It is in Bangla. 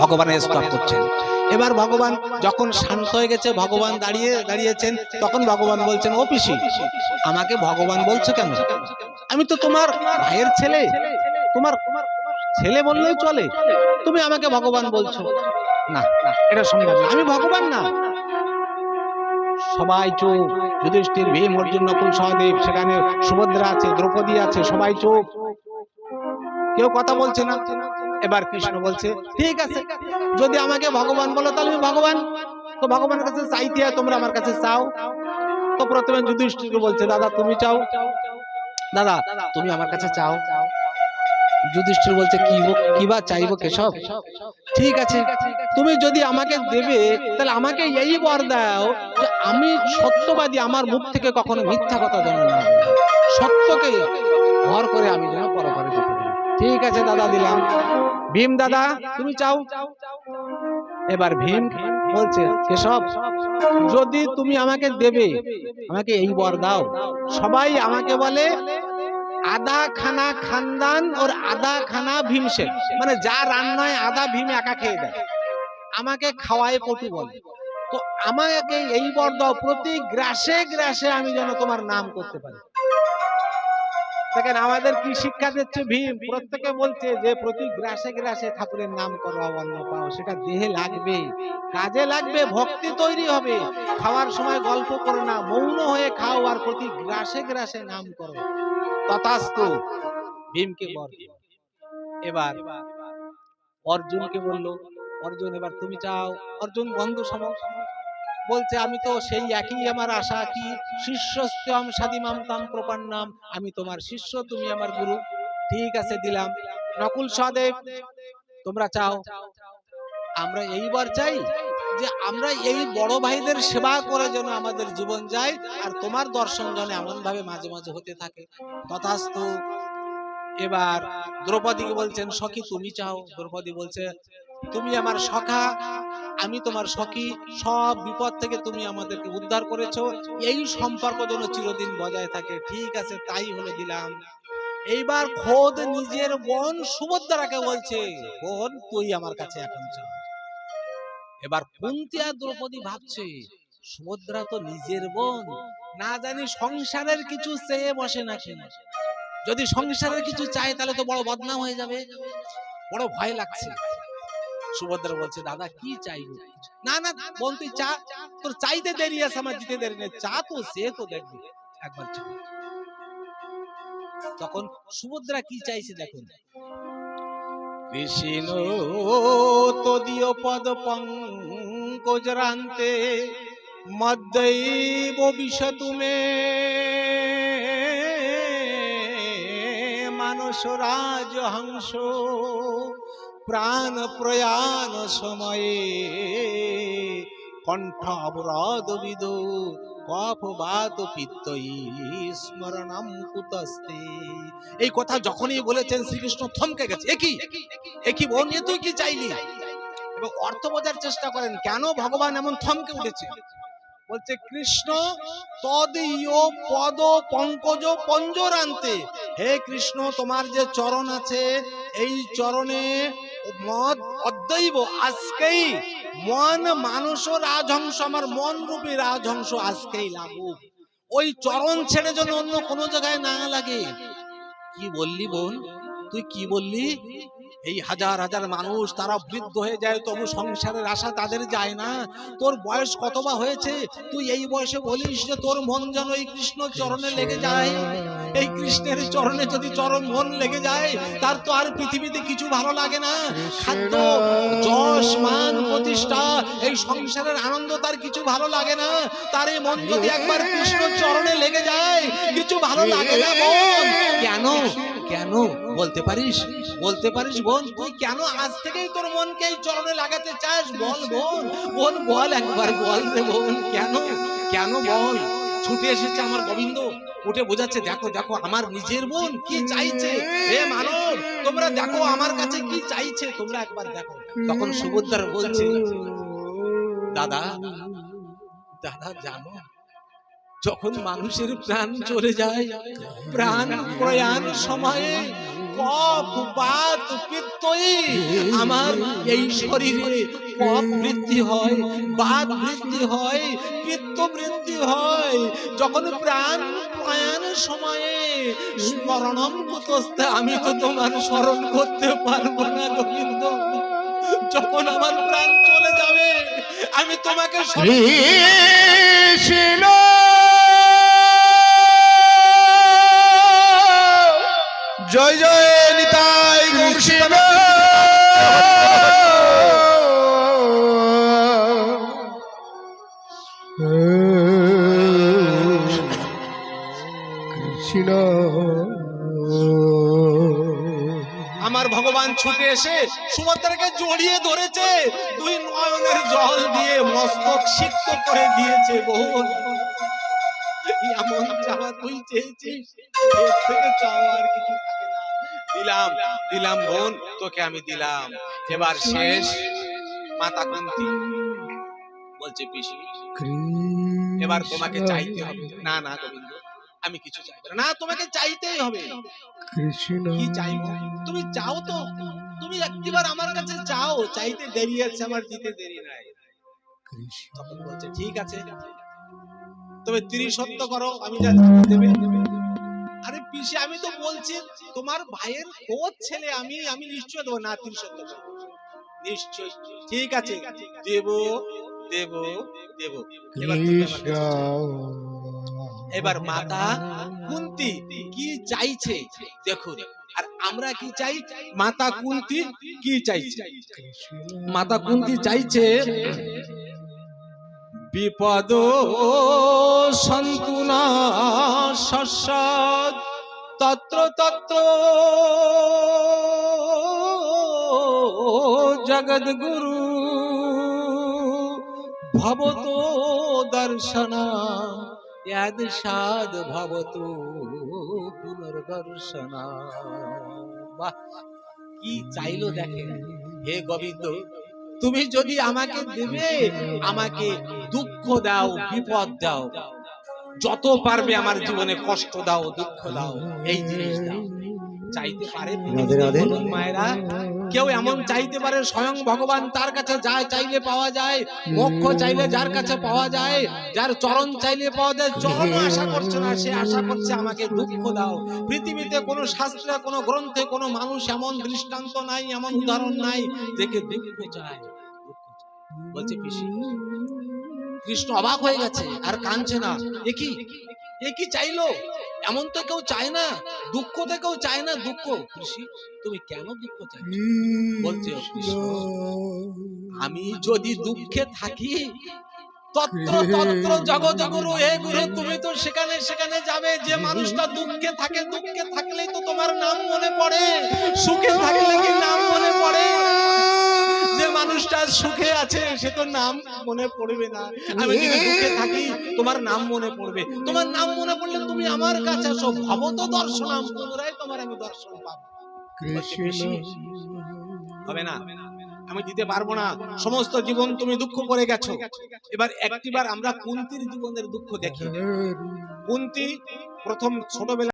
ভগবানের স্তব করছেন। এবার ভগবান যখন শান্ত হয়ে গেছে, ভগবান দাঁড়িয়ে দাঁড়িয়েছেন, তখন ভগবান বলছেন, ও পিসি, আমাকে ভগবান বলছো কেন? আমি তো তোমার ভাইয়ের ছেলে। তোমার ছেলে বললেই চলে। তুমি আমাকে ভগবান বলছো। না না, এটা সম্ভব না। আমি ভগবান না। সবাই চোখ যুধিষ্ঠির ভীম, অর্জুন, নকুল, সহদেব, সেখানে সুভদ্রা আছে, দ্রৌপদী আছে, সবাই চোখ কেউ কথা বলছে না। এবার কৃষ্ণ বলছে, ঠিক আছে, যদি আমাকে ভগবান বলো তাহলে আমি ভগবান। তো ভগবানের কাছে চাইতে হয়, তোমরা আমার কাছে চাও। তো প্রথমে যুধিষ্ঠিরকে বলছে, দাদা, তুমি চাও? দাদা, তুমি আমার কাছে চাও। যুধিষ্ঠির বলছে, কি কি বা চাইব কেশব? ঠিক আছে, তুমি যদি আমাকে দেবে, তাহলে আমাকে এই বর দাও যে আমি সত্যবাদী, আমার মুখ থেকে কখনো মিথ্যা কথা যেন না। সত্যকে ভর করে আমি যেন যেতে ঠিক আছে, দাদা, দিলাম। ভীম দাদা তুমি চাও? এবার ভীম বলছে কেশব যদি তুমি আমাকে দেবে আমাকে এই বর দাও। সবাই আমাকে বলে আদা খানা খানদান ওর আদা খানা ভীমসেন মানে যা রান্নায় আদা ভীম একা খেয়ে দেয়। আমাকে খাওয়ায় পটু বলে। তো আমাকে এই বর দাও প্রতি গ্রাসে গ্রাসে আমি যেন তোমার নাম করতে পারি। দেখেন, আমাদের কি শিক্ষা দিচ্ছে ভীম? প্রত্যেকে বলছে যে, প্রতি গ্রাসে গ্রাসে ঠাকুরের নাম করো অন্ন পাও। সেটা দেহে লাগবে, কাজে লাগবে, ভক্তি তৈরি হবে। খাওয়ার সময় গল্প করো না, মৌন হয়ে খাও আর প্রতি গ্রাসে গ্রাসে নাম করো তথাস্তু ভীমকে বর। এবার অর্জুনকে বলল, অর্জুন, এবার তুমি চাও। অর্জুন, বন্ধু সম বলছে, আমি তো সেই একই আমার আশা কি? শিষ্যস্তাম সাদিমাম তাম প্রপান্নাম। আমি তোমার শিষ্য, তুমি আমার গুরু। ঠিক আছে, দিলাম। নকুল সহদেব, তোমরা চাও? আমরা এইবার চাই যে আমরা এই বড় ভাইদের সেবা করে যেন আমাদের জীবন যায় আর তোমার দর্শন যেন এমন ভাবে মাঝে মাঝে হতে থাকে। তথাস্তু এবার দ্রৌপদীকে বলছেন, সখী, তুমি চাও? দ্রৌপদী বলছে তুমি আমার সখা, আমি তোমার সখী, সব বিপদ থেকে তুমি আমাদেরকে উদ্ধার করেছ। এই সম্পর্ক যেন চিরদিন বজায় থাকে। ঠিক আছে, তাই হলে দিলাম। এইবার খোদ নিজের বোন সুভদ্রাকে বলছে, বোন, তুই আমার কাছে এখন চল এবার কুন্তি আর দ্রৌপদী ভাবছে, সুভদ্রা তো নিজের বোন। না জানি সংসারের কিছু চেয়ে বসে নাকি। যদি সংসারের কিছু চায়, তাহলে তো বড় বদনাম হয়ে যাবে। বড় ভয় লাগছে। সুভদ্রা বলছে, দাদা, কি চাইব? না না বোন তুই চা, তোর চাইতে দেরি আছে, আমার দিতে দেরি নেই। চা তো, সে তো দেখবি। একবার তখন সুভদ্রা কি চাইছে দেখুন। কৃষ্ণ তদীয় পদ পঙ্কজরান্তে মদ্দৈব বিশতু মে মানস রাজ হংস প্রাণ প্রয়াণ সময়ে। কণ্ঠাবরাদ বিদ কফ বাত পিত্তই স্মরণম কুতস্তে। এই কথা যখনই বলেছেন শ্রীকৃষ্ণ থমকে গেছে। একই একই বোন তুই কি চাইলি? এবং অর্থ বোঝার চেষ্টা করেন, কেন ভগবান এমন থমকে উঠেছে? বলছে, কৃষ্ণ তদীয় পদ পঙ্কজ পঞ্জরান্তে। হে কৃষ্ণ, তোমার যে চরণ আছে, এই চরণে মদ অদ্বৈব, আজকেই মন মানুষ রাজহংস, আমার মন রূপী রাজহংস আজকেই লাগুক ওই চরণ ছেড়ে যেন অন্য কোনো জায়গায় না লাগে। কি বললি বোন? তুই কি বললি? এই হাজার হাজার মানুষ তারা বৃদ্ধ হয়ে যায়, তবু সংসারের আশা তাদের যায় না। তোর বয়স কত বা হয়েছে? তুই এই বয়সে বলিস যে তোর মন যেন এই কৃষ্ণ চরণে লেগে যায়। এই কৃষ্ণের চরণে যদি চরণ মন লেগে যায়, তার তো আর পৃথিবীতে কিছু ভালো লাগে না। খাদ্য, যশ, মান, প্রতিষ্ঠা, এই সংসারের আনন্দ তার কিছু ভালো লাগে না। তার এই মন যদি একবার কৃষ্ণ চরণে লেগে যায়, কিছু ভালো লাগে না বোন কেন? কেন? বলতে পারিস? বলতে পারিস বোন? তুই কেন আজ থেকেই তোর মনকে এই চরণে লাগাতে চাস? বল বোন বোন, বল একবার, বল রে বোন, কেন? কেন বল? ছুটে এসেছে আমার গোবিন্দ, উঠে বোঝাচ্ছে, দেখো দেখো, আমার নিজের বোন কি চাইছে? হে মানব, তোমরা দেখো আমার কাছে কি চাইছে? তোমরা একবার দেখো। তখন সুভদ্রা বলছে, দাদা দাদা, জানো যখন মানুষের প্রাণ চলে যায়, প্রাণ প্রয়াণ সময়ে কফ বাত পিত্তই আমার এই শরীরে কফ বৃদ্ধি হয়, বাত বৃদ্ধি হয় পিত্ত বৃদ্ধি হয়। যখন প্রাণ প্রয়াণ সময়ে স্মরণম কুতস্তে আমি তো তোমার স্মরণ করতে পারব না গোবিন্দ যখন আমার প্রাণ চলে যাবে, আমি তোমাকে কৃষ্ণ জয় জয় নিতাই কৃষ্ণ কৃষ্ণ। আমার ভগবান ছুটে এসে সুভদ্রাকে জড়িয়ে ধরেছে। দুই নয়নের জল দিয়ে মস্তক সিক্ত করে দিয়েছে বহু এমন চাওয়া তুই চেয়েছিস, এর থেকে চাওয়া আর কিছু থাকে দিলাম দিলাম বোন, তোকে আমি দিলাম। এবার শেষ, মাতা কুন্তি। বলছে পিসি, এবার তোমাকে চাইতে হবে। না না, গোবিন্দ, আমি কিছু চাইব না। তোমাকে চাইতেই হবে। কৃষ্ণ কি চাইব? তুমি চাও তো। তুমি একবার আমার কাছে চাও। চাইতে দেরি আছে, আমার দিতে দেরি নাই। তখন বলছে, ঠিক আছে। তবে ত্রিসত্য করো, আমি যা দেবে। আরে পিসি আমি তো বলছি তোমার ভাইয়ের খোঁজ ছেলে আমি আমি নিশ্চয় দেবো না করো নিশ্চয়। ঠিক আছে দেব দেব দেব। এবার মাতা কুন্তি কি চাইছে? দেখুন আর আমরা কি চাই? মাতা কুন্তি কি চাইছে? মাতা কুন্তি চাইছে বিপদ সন্তুনা শস্যদ তত্র তত্র জগদ্গুরু ভবত দর্শনা ইয়াদ সাদ ভবতু পুনর্দর্শনা। কি চাইলো দেখেন হে গোবিন্দ, তুমি যদি আমাকে দেবে, আমাকে দুঃখ দাও বিপদ দাও। যত পারবে আমার জীবনে কষ্ট দাও দুঃখ দাও এই জিনিস দাও। চাইতে পারে মায়েরা কেউ এমন চাইতে পারে স্বয়ং ভগবান তার কাছে যা চাইলে পাওয়া যায় মোক্ষ চাইলে যার কাছে পাওয়া যায় যার চরণ চাইলে পাওয়া যায় চরণ আশা করছে না সে আশা করছে আমাকে দুঃখ দাও। পৃথিবীতে কোনো শাস্ত্রে কোনো গ্রন্থে কোনো মানুষ এমন দৃষ্টান্ত নাই এমন উদাহরণ নাই দেখে দুঃখ চায় দুঃখ চায়। বলছে পিসি কৃষ্ণ অবাক হয়ে গেছে, আর কাঁদছে না। একই একই চাইলো? এমন তো কেউ চায় না। দুঃখ তো কেউ চায় না। দুঃখ। কৃষি তুমি কেন দুঃখ চাই বলছে আমি যদি দুঃখে থাকি, তত্র তত্র জগৎগুরু হে গুরু তুমি তো সেখানে সেখানে যাবে। যে মানুষটা দুঃখে থাকে, দুঃখে থাকলেই তো তোমার নাম মনে পড়ে। সুখে থাকলে কি নাম মনে পড়ে? মানুষটা সুখে আছে সে তো নাম মনে পড়বে না। আমি যদি দুঃখে থাকি তোমার নাম মনে পড়বে। তোমার নাম মনে পড়লে তুমি আমার কাছে আসো। ভবত দর্শনাম পুনরায় তোমার আমি দর্শন পাবো। হবে না? আমি দিতে পারব না। সমস্ত জীবন তুমি দুঃখ করে গেছো। এবার একটিবার আমরা কুন্তির জীবনের দুঃখ দেখি। কুন্তি প্রথম ছোটবেলা